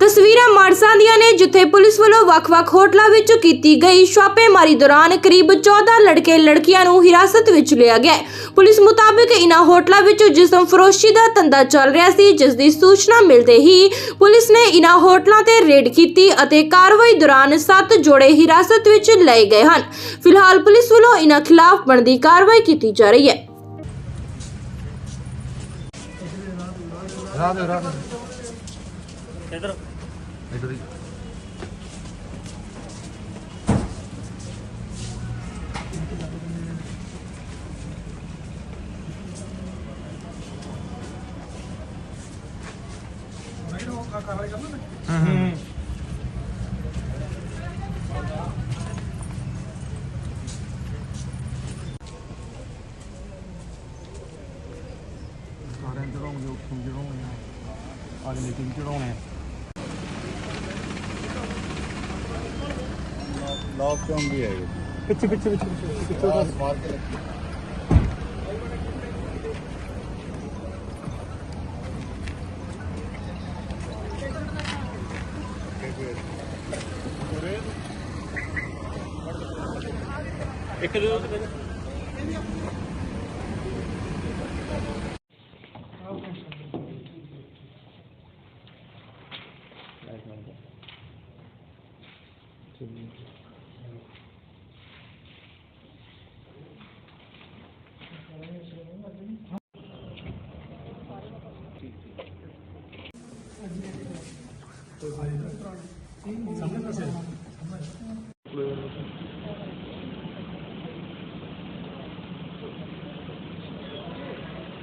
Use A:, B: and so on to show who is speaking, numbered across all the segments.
A: ਤਸਵੀਰਾਂ ਮਾਰਸਾਂ ਦੀਆਂ ਨੇ ਜਿੱਥੇ ਪੁਲਿਸ ਵੱਲੋਂ ਵੱਖ-ਵੱਖ ਹੋਟਲਾਂ ਵਿੱਚ ਕੀਤੀ ਗਈ ਛਾਪੇਮਾਰੀ ਦੌਰਾਨ ਕਰੀਬ 14 ਲੜਕੇ ਲੜਕੀਆਂ ਨੂੰ ਹਿਰਾਸਤ ਵਿੱਚ ਲਿਆ ਗਿਆ ਹੈ। ਪੁਲਿਸ ਮੁਤਾਬਕ ਇਨ੍ਹਾਂ ਹੋਟਲਾਂ ਵਿੱਚ ਜਿਸਮ ਫਰੋਸ਼ੀ ਦਾ ਧੰਦਾ ਚੱਲ ਰਿਹਾ ਸੀ ਜਿਸ ਦੀ ਸੂਚਨਾ ਮਿਲਦੇ ਹੀ ਪੁਲਿਸ ਨੇ ਇਨ੍ਹਾਂ ਹੋਟਲਾਂ ਤੇ ਰੇਡ ਕੀਤੀ ਅਤੇ ਕਾਰਵਾਈ ਦੌਰਾਨ 7 ਜੋੜੇ ਹਿਰਾਸਤ ਵਿੱਚ ਲਏ ਗਏ ਹਨ। ਫਿਲਹਾਲ ਪੁਲਿਸ ਵੱਲੋਂ ਇਨ੍ਹਾਂ ਖਿਲਾਫ ਬਣਦੀ ਕਾਰਵਾਈ ਕੀਤੀ ਜਾ ਰਹੀ ਹੈ।
B: ਰਾਤ ਰਾਤ।
C: ਇਧਰ
B: ਇਧਰ ਹੀ। ਚੜਾਉਣੇ ਆ। ਅਗਲੇ ਤੇ ਚੜਾਉਣੇ ਆ। L'opzione B è
C: Bitti bitti bitti bitti.
B: Bitti orası.
C: Thank you.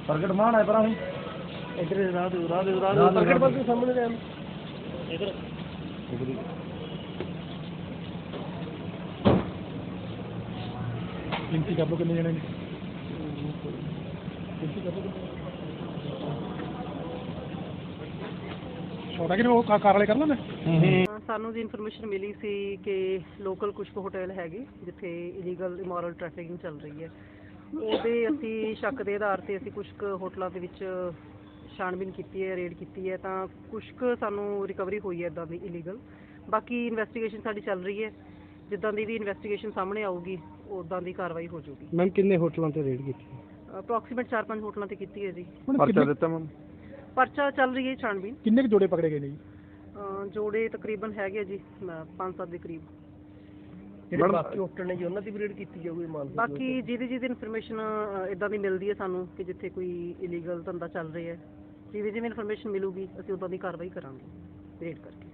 B: ਪ੍ਰਗਟ ਮਾਨ ਹੈ ਪਰਾਂ
C: ਇਧਰ ਰਾਹ ਦੇ ਰਾਹ ਦੇ ਰਾਹ ਦੇ।
B: ਦੇ,
C: ਪ੍ਰਗਟ ਪਾਸੇ ਸਾਹਮਣੇ ਰਹਿ। ਇਧਰ।
B: ਗਿਣਤੀ ਕਰ ਲੋ ਕਿੰਨੇ ਜਣੇ ਨੇ? ਗਿਣਤੀ ਕਰ ਲੋ ਛੋਟਾ ਕਿ ਉਹ ਕਾਰ ਵਾਲੇ ਕਰ ਲੈਂਦੇ?
D: ਅ, ਸਾਨੂੰ ਜੀ ਇਨਫੋਰਮੇਸ਼ਨ ਮਿਲੀ ਸੀ ਕਿ ਲੋਕਲ ਕੁਝ ਕੁ ਹੋਟਲ ਹੈਗੇ ਜਿੱਥੇ ਇਲੀਗਲ ਇਮੋਰਲ ਟ੍ਰੈਫਿਕਿੰਗ ਚੱਲ ਰਹੀ ਹੈ। ਉਹਦੇ ਅਸੀਂ ਸ਼ੱਕ ਦੇ ਆਧਾਰ ਤੇ ਅਸੀਂ ਕੁਝ ਕੁ ਹੋਟਲਾਂ ਦੇ ਵਿੱਚ ਛਾਣਬੀਨ ਕੀਤੀ ਹੈ ਰੇਡ ਕੀਤੀ ਹੈ ਤਾਂ ਕੁਝ ਕੁ ਸਾਨੂੰ ਰਿਕਵਰੀ ਹੋਈ ਹੈ ਇਦਾਂ ਦੀ ਇਲੀਗਲ ਬਾਕੀ ਇਨਵੈਸਟੀਗੇਸ਼ਨ ਸਾਡੀ ਚੱਲ ਰਹੀ ਹੈ। ਜਿੱਦਾਂ ਦੀ ਵੀ ਇਨਵੈਸਟੀਗੇਸ਼ਨ ਸਾਹਮਣੇ ਆਊਗੀ ਉਦਾਂ ਦੀ ਕਾਰਵਾਈ ਹੋ ਜਾਊਗੀ।
C: ਮੈਮ ਕਿੰਨੇ ਹੋਟਲਾਂ ਤੇ ਰੇਡ ਕੀਤੀ?
D: ਅਪਰੋਕਸੀਮੇਟ 4-5 ਹੋਟਲਾਂ ਤੇ ਕੀਤੀ ਹੈ ਜੀ।
B: ਪਰਚਾ ਦਿੱਤਾ ਮੈਂ
D: ਪਰਚਾ ਚੱਲ ਰਹੀ ਹੈ ਛਾਣਬੀਨ।
B: ਕਿੰਨੇ ਕੁ ਜੋੜੇ ਪਕੜੇ ਗਏ ਨੇ ਜੀ?
D: ਜੋੜੇ ਤਕਰੀਬਨ ਹੈਗੇ ਜੀ 5-7 ਦੇ ਕਰੀਬ।
C: ਜਿਹੜੇ ਬਾਕੀ ਹੋਟਲ ਨੇ ਜੀ ਉਹਨਾਂ ਦੀ ਵੀ ਰੇਡ ਕੀਤੀ ਜਾਊਗੀ ਮਾਨ
D: ਬਾਕੀ ਜਿਹਦੀ ਜਿਹਦੀ ਇਨਫੋਰਮੇਸ਼ਨ ਇਦਾਂ ਦੀ ਮਿਲਦੀ ਹੈ ਸਾਨੂੰ ਕਿ ਜਿੱਥੇ ਕੋਈ ਇਲੀਗਲ ਧੰਦਾ ਚੱਲ ਰਿਹਾ ਹੈ। ਜਿਵੇਂ ਜਿਵੇਂ ਇਨਫੋਰਮੇਸ਼ਨ ਮਿਲੂਗੀ ਅਸੀਂ ਉਦਾਂ ਦੀ ਕਾਰਵਾਈ ਕਰਾਂਗੇ ਰੇਡ ਕਰਕੇ।